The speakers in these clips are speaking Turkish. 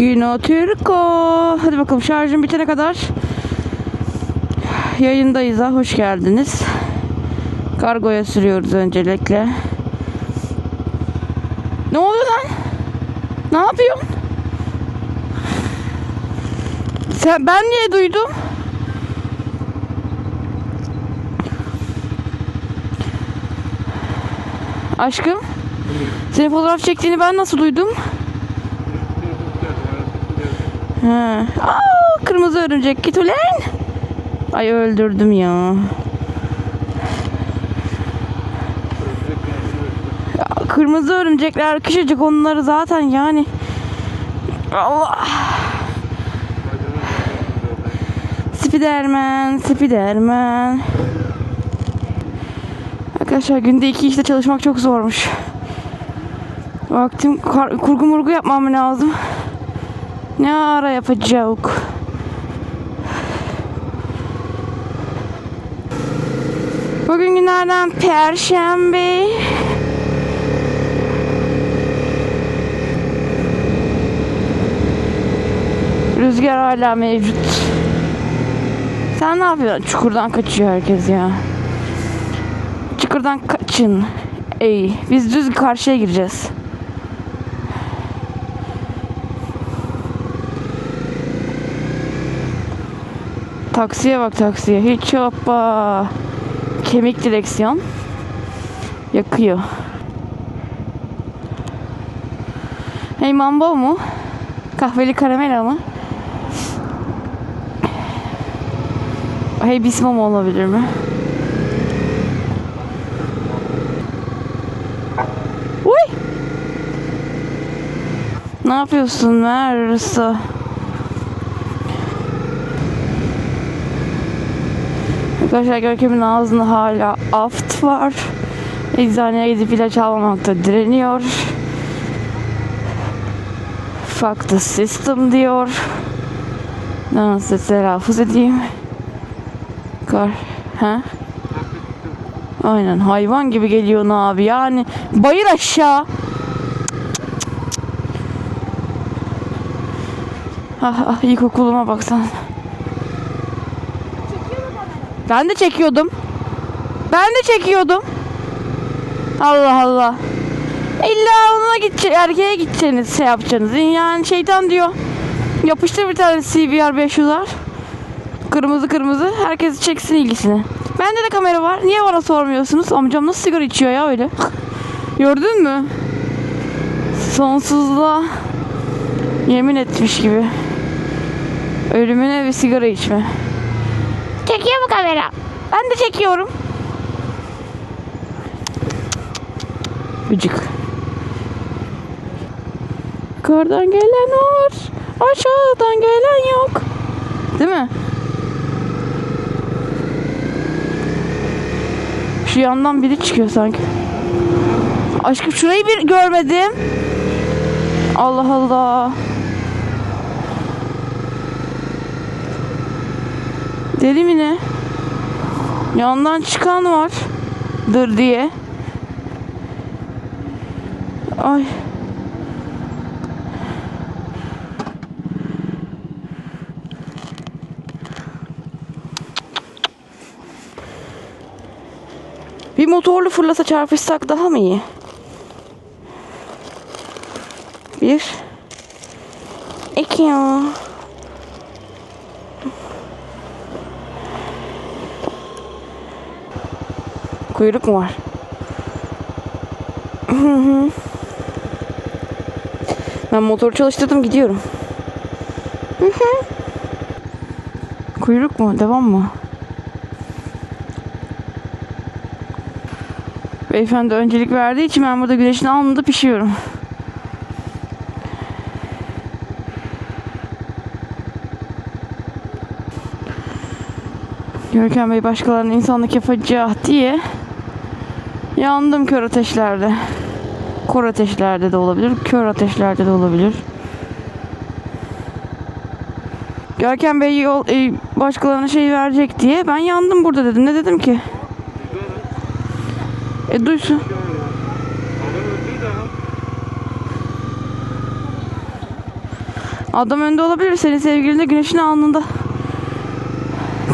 Güno Türko. Hadi bakalım şarjım bitene kadar yayındayız ha. Hoş geldiniz. Kargoya sürüyoruz öncelikle. Ne oluyor lan? Ne yapıyorsun? Sen, ben niye duydum? Aşkım. Senin fotoğraf çektiğini ben nasıl duydum? Ha. Aa, kırmızı örümcek git ulan. Ay öldürdüm ya. ya. Kırmızı örümcekler küçücük onları zaten yani. Allah. Spiderman, Spiderman. Arkadaşlar günde iki işte çalışmak çok zormuş. Vaktim kurgu murgu yapmam lazım. Ne ara yapacak? Bugün günlerden Perşembe. Rüzgar hala mevcut. Sen ne yapıyorsun? Çukurdan kaçıyor herkes ya. Çukurdan kaçın. Ey, biz düz karşıya gireceğiz. Taksiye bak taksiye. Hiç hoppa. Kemik direksiyon. Yakıyor. Hey mambo mu? Kahveli karamela mı? Hey bismam olabilir mi? Uy! Ne yapıyorsun Mersa? Arkadaşlar Görkem'in ağzında hala aft var. Eczaneye gidip ilaç almamakta direniyor. Fuck the system diyor. Nasıl telaffuz edeyim? Kar. Ha? Aynen hayvan gibi geliyor abi yani. Bayır aşağı. Ah ah ilkokuluma baksan. Ben de çekiyordum. Ben de çekiyordum. Allah Allah. İlla ona gidecek, erkeğe gideceksiniz, şey yapacaksınız. Yani şeytan diyor. Yapıştır bir tane CBR 500'ler. Kırmızı kırmızı. Herkes çeksin ilgisini. Bende de kamera var. Niye bana sormuyorsunuz? Amcam nasıl sigara içiyor ya öyle? Gördün mü? Sonsuzluğa yemin etmiş gibi. Ölümüne bir sigara içme. Çekiyor mu kamera? Ben de çekiyorum. Gıcık. Yukarıdan gelen var. Aşağıdan gelen yok. Değil mi? Şu yandan biri çıkıyor sanki. Aşkım şurayı bir görmedim. Allah Allah. Deli mi ne? Yandan çıkan var. Dır diye. Ay. Bir motorlu fırlasa çarpışsak daha mı iyi? Bir. İki ya. Kuyruk mu var? Ben motor çalıştırdım gidiyorum. Kuyruk mu? Devam mı? Beyefendi öncelik verdiği için ben burada güneşin alnında pişiyorum. Görkem Bey başkalarının insanlık yapacağı diye yandım kör ateşlerde. Kor ateşlerde de olabilir, kör ateşlerde de olabilir. Görkem Bey yol, e, başkalarına şey verecek diye ben yandım burada dedim. Ne dedim ki? E duysun. Adam önde olabilir. Senin sevgilin de güneşin alnında.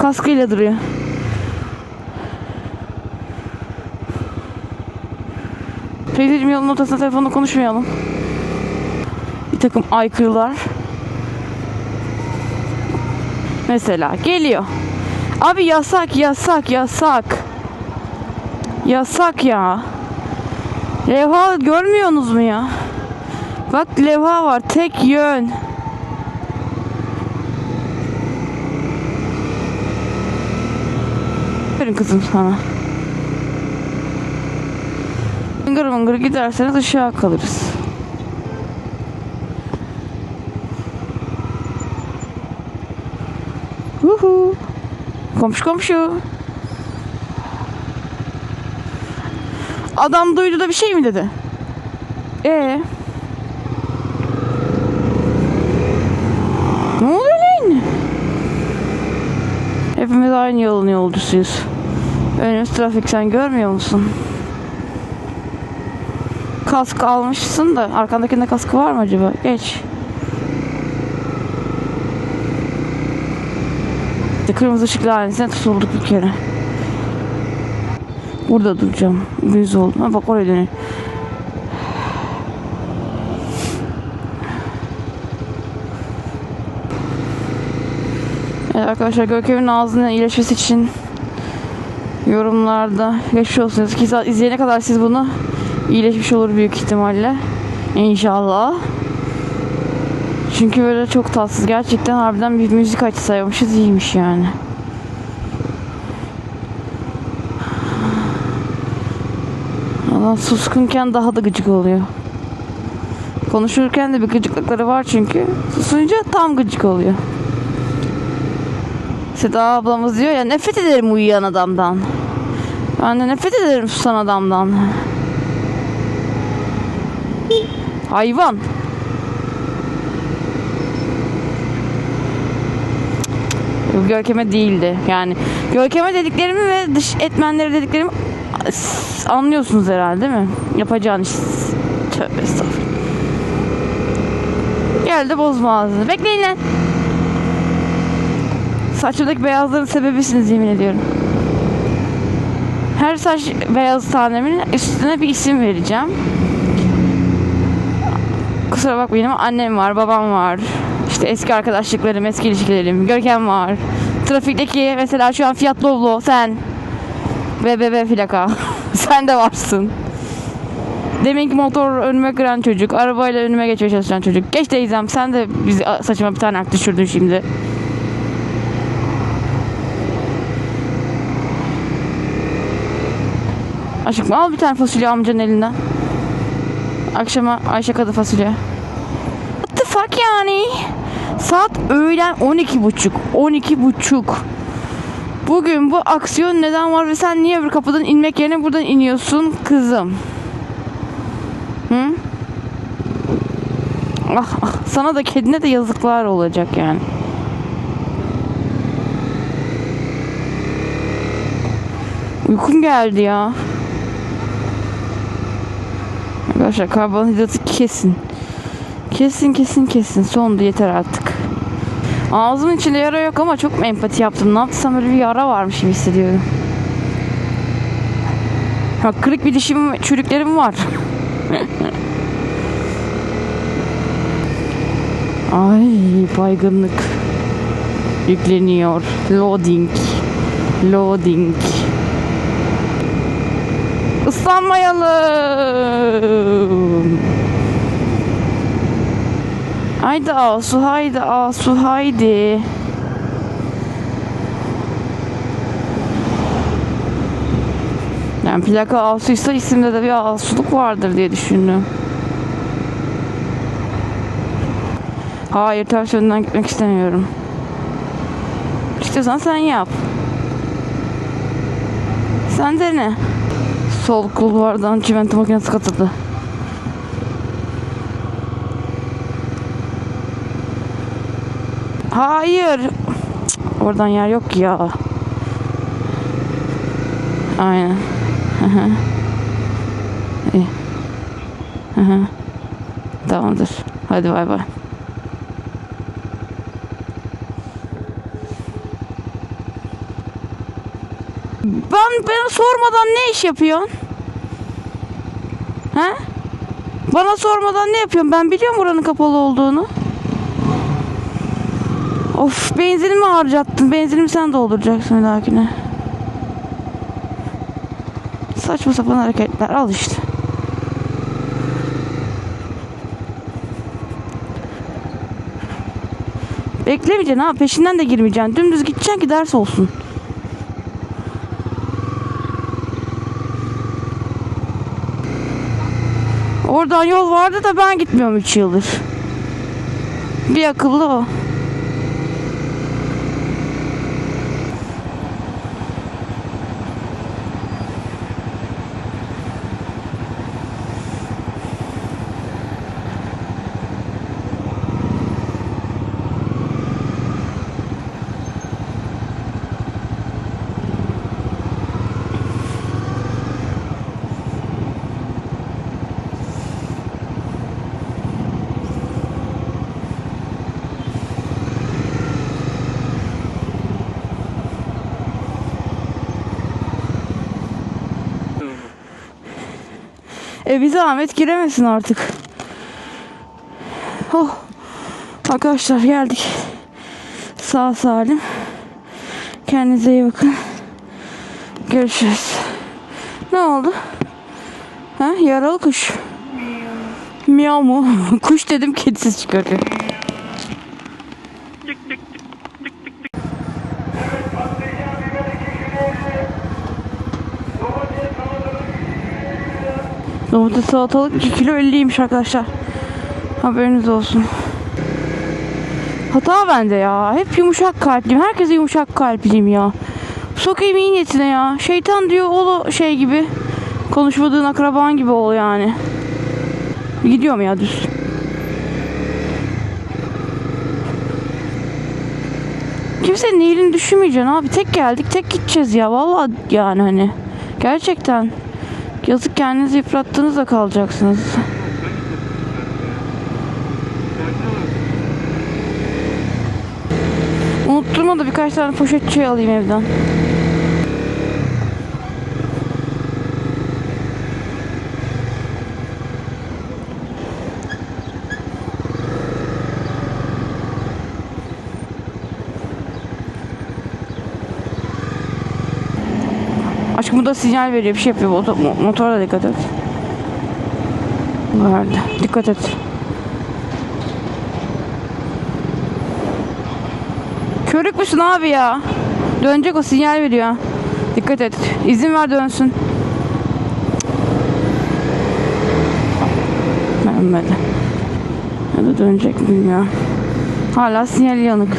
Kaskıyla duruyor. Teyzeciğim yolun ortasında telefonla konuşmayalım. Bir takım aykırılar. Mesela geliyor. Abi yasak yasak yasak. Yasak ya. Levha görmüyorsunuz mu ya? Bak levha var tek yön. Verin kızım sana. Mıngır mıngır giderseniz ışığa kalırız. Huhu. Komşu komşu. Adam duydu da bir şey mi dedi? Ee. Ne oluyor lan? Hepimiz aynı yolun yolcusuyuz. Önümüz trafik sen görmüyor musun? Kask almışsın da arkandakinde kaskı var mı acaba? Geç. Kırmızı ışık lanesine tutulduk bir kere. Burada duracağım. Güz oldu. Ha bak oraya dönüyor. Evet arkadaşlar Görkem'in ağzının iyileşmesi için yorumlarda geçmiş olsun. İzleyene kadar siz bunu iyileşmiş olur büyük ihtimalle. İnşallah. Çünkü böyle çok tatsız. Gerçekten harbiden bir müzik açsaymışız iyiymiş yani. Adam suskunken daha da gıcık oluyor. Konuşurken de bir gıcıklıkları var çünkü. Susunca tam gıcık oluyor. Seda ablamız diyor ya nefret ederim uyuyan adamdan. Ben de nefret ederim susan adamdan. Hayvan. Görkeme değildi. Yani Görkeme dediklerimi ve dış etmenleri dediklerimi anlıyorsunuz herhalde değil mi? Yapacağın iş. Tövbe estağfurullah. Gel de bozma ağzını. Bekleyin lan. Saçımdaki beyazların sebebisiniz yemin ediyorum. Her saç beyaz tanemin üstüne bir isim vereceğim. Kusura bakmayın ama annem var, babam var. İşte eski arkadaşlıklarım, eski ilişkilerim, Görkem var. Trafikteki mesela şu an Fiat Doblo sen. BBB plaka. sen de varsın. Deminki motor önüme kıran çocuk, arabayla önüme geçmeye çalışan çocuk. Geç teyzem sen de bizi saçıma bir tane ak düşürdün şimdi. Aşkım al bir tane fasulye amcanın elinden. Akşama Ayşe kadı fasulye. What the fuck yani? Saat öğlen 12 buçuk. 12 buçuk. Bugün bu aksiyon neden var ve sen niye bir kapıdan inmek yerine buradan iniyorsun kızım? Hı? Ah, ah sana da kedine de yazıklar olacak yani. Uykum geldi ya. Arkadaşlar karbonhidratı kesin. Kesin kesin kesin. Sondu yeter artık. Ağzımın içinde yara yok ama çok empati yaptım? Ne yapsam böyle bir yara varmış gibi hissediyorum. Ha, kırık bir dişim, çürüklerim var. Ay baygınlık. Yükleniyor. Loading. Loading. Islanmayalım. Haydi Asu, haydi Asu, haydi. Yani plaka Asu'ysa isimde de bir Asuluk vardır diye düşündüm. Hayır ters yönden gitmek istemiyorum. İstiyorsan sen yap. Sen dene. Sol kulvardan çimento makinesi katıldı. Hayır. Cık, Oradan yer yok ya. Aynen. Hı hı. Hı hı. Tamamdır. Hadi bay bay. Ben bana sormadan ne iş yapıyorsun? He? Bana sormadan ne yapıyorsun? Ben biliyorum buranın kapalı olduğunu. Of benzinimi harcattın. Benzinimi sen dolduracaksın bir dahakine. Saçma sapan hareketler. Al işte. Beklemeyeceksin ha. Peşinden de girmeyeceksin. Dümdüz gideceksin ki ders olsun. Oradan yol vardı da ben gitmiyorum 3 yıldır. Bir akıllı o. E bir zahmet giremesin artık. Oh. Arkadaşlar geldik. Sağ salim. Kendinize iyi bakın. Görüşürüz. Ne oldu? Ha, yaralı kuş. Miyav mu? kuş dedim kedisiz çıkarıyor. Domates salatalık 2 kilo 50'ymiş arkadaşlar. Haberiniz olsun. Hata bende ya. Hep yumuşak kalpliyim. Herkese yumuşak kalpliyim ya. Sokayım iyi niyetine ya. Şeytan diyor ol şey gibi. Konuşmadığın akraban gibi ol yani. Gidiyorum ya düz. Kimsenin iyiliğini düşünmeyeceksin abi. Tek geldik tek gideceğiz ya. Vallahi yani hani. Gerçekten. Yazık kendinizi yıprattığınızda kalacaksınız. Unutturma da birkaç tane poşet alayım evden. Aşkım bu da sinyal veriyor bir şey yapıyor. Motor, mo- motora da dikkat et. Verdi. Dikkat et. Körük müsün abi ya? Dönecek o sinyal veriyor. Dikkat et. İzin ver dönsün. Vermedi. Ya da dönecek mi bilmiyorum. Hala sinyal yanık.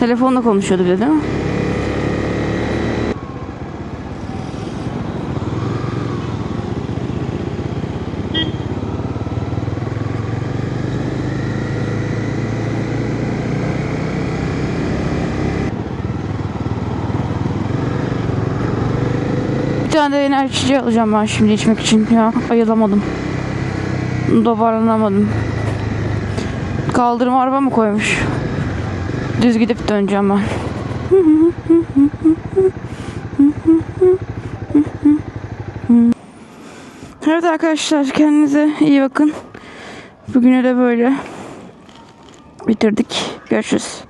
Telefonla konuşuyordu bir de değil mi? Tane de enerji içeceği alacağım ben şimdi içmek için ya. Ayılamadım. Dobarlanamadım. Kaldırım araba mı koymuş? Düz gidip döneceğim ben. Evet arkadaşlar kendinize iyi bakın. Bugünü de böyle bitirdik. Görüşürüz.